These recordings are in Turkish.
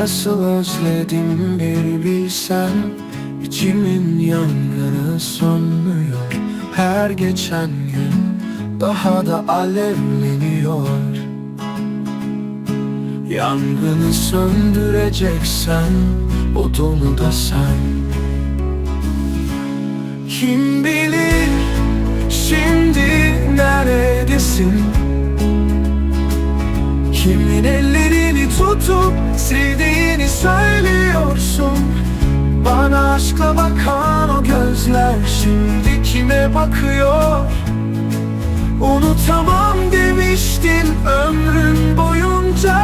Nasıl özledim bir bilsen İçimin yangını sönmüyor. Her geçen gün daha da alevleniyor. Yangını söndüreceksen Odunu da sen. Kim bilir şimdi neredesin? Kimin ellerini tutup sildiğini söylüyorsun? Bana aşkla bakan o gözler şimdi kime bakıyor? Unutamam demiştin ömrün boyunca.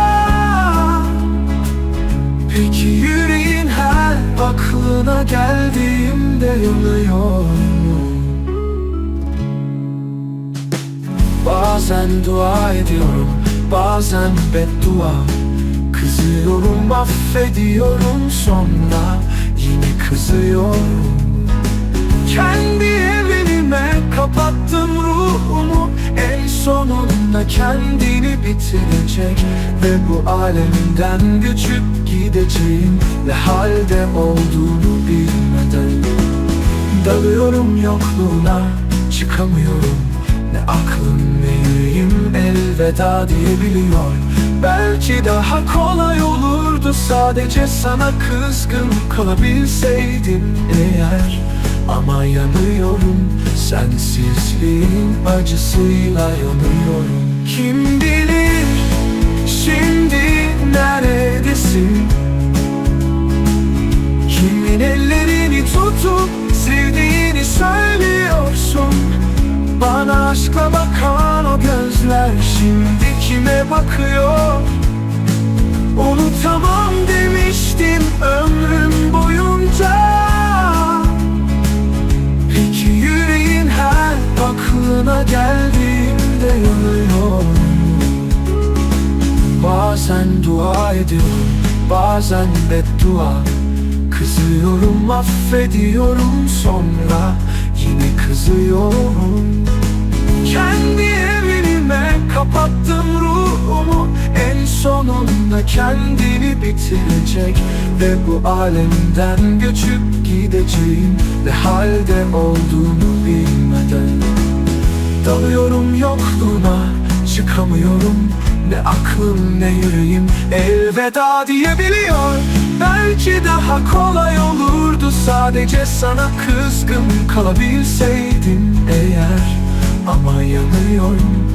Peki yüreğin her aklına geldiğimde yanıyor mu? Bazen dua ediyorum, bazen beddua Kızıyorum, affediyorum sonra. Yine kızıyorum. Kendi evime kapattım ruhumu. En sonunda kendini bitirecek. Ve bu alemden göçüp gideceğim. Ne halde olduğunu bilmeden. Dalıyorum yokluğuna çıkamıyorum. Ne aklım ne yüreğim elveda diyebiliyor Belki daha kolay olurdu sadece sana kızgın kalabilseydim eğer. Ama yanıyorum sensizliğin acısıyla yanıyorum. Kim bilir şimdi neredesin? Kimin ellerini tutup sevdiğini söylüyorsun? Bana aşkla bakan o gözler şimdi kime bakıyor? Unutamam demiştim ömrüm boyunca. Peki yüreğin her aklına geldiğinde yanıyor Bazen dua ediyorum, bazen beddua. Kızıyorum, affediyorum sonra yine kızıyorum. Kendi kendini bitirecek Ve bu alemden göçüp gideceğim. Ne halde olduğunu bilmeden. Dalıyorum yokluğuna çıkamıyorum. Ne aklım ne yüreğim elveda diyebiliyor. Belki daha kolay olurdu sadece sana kızgın kalabilseydim eğer. Ama yanıyorum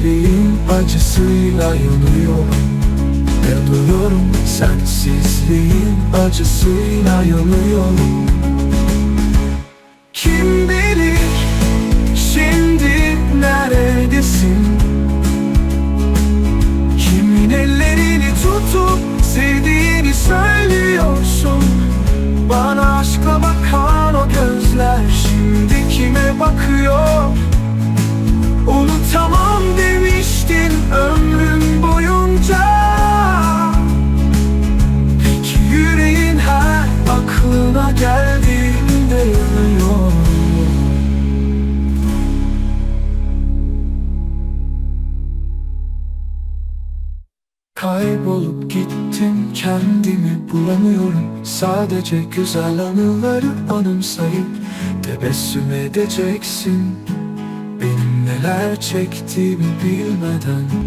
sensizliğin acısıyla yanıyorum Yanıyorum sensizliğin acısıyla yanıyorum Kim bilir Şimdi neredesin? Kimin ellerini tutup sevdiğini söylüyorsun Bana aşkla bakan o gözler şimdi kime bakıyor? Unutamam demiştin Kaybolup gittim kendimi bulamıyorum. Sadece güzel anıları anımsayıp Tebessüm edeceksin. Benim neler çektiğimi bilmeden